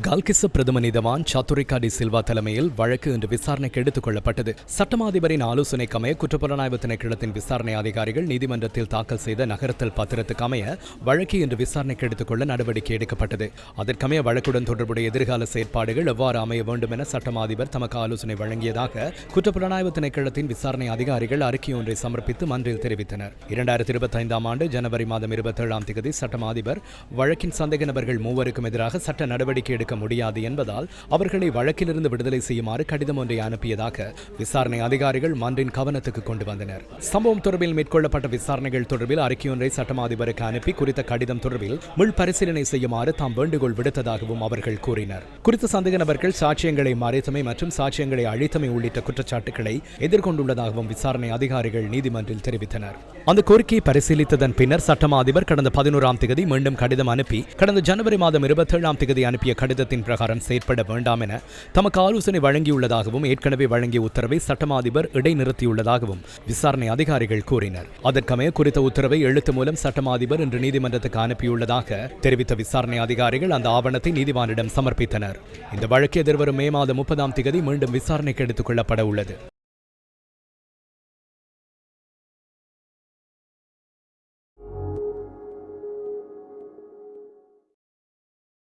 கல்கிச பிரதம நீதவான் சத்துரிகா டி சில்வா தலைமையில் வழக்கு இன்று விசாரணைக்கு எடுத்துக் கொள்ளப்பட்டது. சட்டமா அதிபரின் ஆலோசனைக்கு அமைய குற்றப்புலனாய்வு திணைக்களத்தின் விசாரணை அதிகாரிகள் நீதிமன்றத்தில் தாக்கல் செய்த நகரத்தல் பத்திரத்துக்கு அமைய வழக்கு இன்று விசாரணைக்கு எடுத்துக் கொள்ள நடவடிக்கை எடுக்கப்பட்டது. அதற்கமைய வழக்குடன் தொடர்புடைய எதிர்கால செயற்பாடுகள் எவ்வாறு அமைய வேண்டும் என சட்டமா அதிபர் தமக்கு ஆலோசனை வழங்கியதாக குற்றப்புலனாய்வு திணைக்களத்தின் விசாரணை அதிகாரிகள் அறிக்கை ஒன்றை சமர்ப்பித்து மன்றில் தெரிவித்தனர். இரண்டாயிரத்தி இருபத்தி ஐந்தாம் ஆண்டு ஜனவரி மாதம் இருபத்தேழாம் தேதி சட்டமா அதிபர் வழக்கின் சந்தேக நபர்கள் மூவருக்கும் எதிராக சட்ட நடவடிக்கை எடுக்க முடியாது என்பதால் அவர்களை வழக்கிலிருந்து விடுதலை செய்யுமாறு கடிதம் ஒன்றை அனுப்பியதாக விசாரணை அதிகாரிகள் மன்றின் கவனத்துக்கு கொண்டு வந்தனர். சம்பவம் தொடர்பில் மேற்கொள்ளப்பட்ட விசாரணைகள் தொடர்பில் அறிக்கையொன்றை சட்டம் அதிபருக்கு அனுப்பி குறித்த கடிதம் தொடர்பில் முள் பரிசீலனை செய்யுமாறு தாம் வேண்டுகோள் விடுத்ததாகவும் அவர்கள் கூறினர். குறித்த சந்தேக நபர்கள் சாட்சியங்களை மறைத்தமை மற்றும் சாட்சியங்களை அழித்தமை உள்ளிட்ட குற்றச்சாட்டுகளை எதிர்கொண்டுள்ளதாகவும் விசாரணை அதிகாரிகள் நீதிமன்றில் தெரிவித்தனர். அந்த கோரிக்கையை பரிசீலித்ததன் பின்னர் சட்டமா அதிபர் கடந்த பதினோராம் தேதி மீண்டும் கடிதம் அனுப்பி கடந்த ஜனவரி மாதம் இருபத்தேழாம் தேதி அனுப்பிய கடிதத்தின் பிரகாரம் செயற்பட வேண்டாம் என தமக்கு ஆலோசனை வழங்கியுள்ளதாகவும் ஏற்கனவே வழங்கிய உத்தரவை சட்டமா அதிபர் இடைநிறுத்தியுள்ளதாகவும் விசாரணை அதிகாரிகள் கூறினர். அதற்கமைய குறித்த உத்தரவை எழுத்து மூலம் சட்டமா அதிபர் இன்று நீதிமன்றத்துக்கு அனுப்பியுள்ளதாக தெரிவித்த விசாரணை அதிகாரிகள் அந்த ஆவணத்தை நீதிவானிடம் சமர்ப்பித்தனர். இந்த வழக்கு எதிர்வரும் மே மாதம் முப்பதாம் தேதி மீண்டும் விசாரணைக்கு எடுத்துக் கொள்ளப்பட உள்ளது.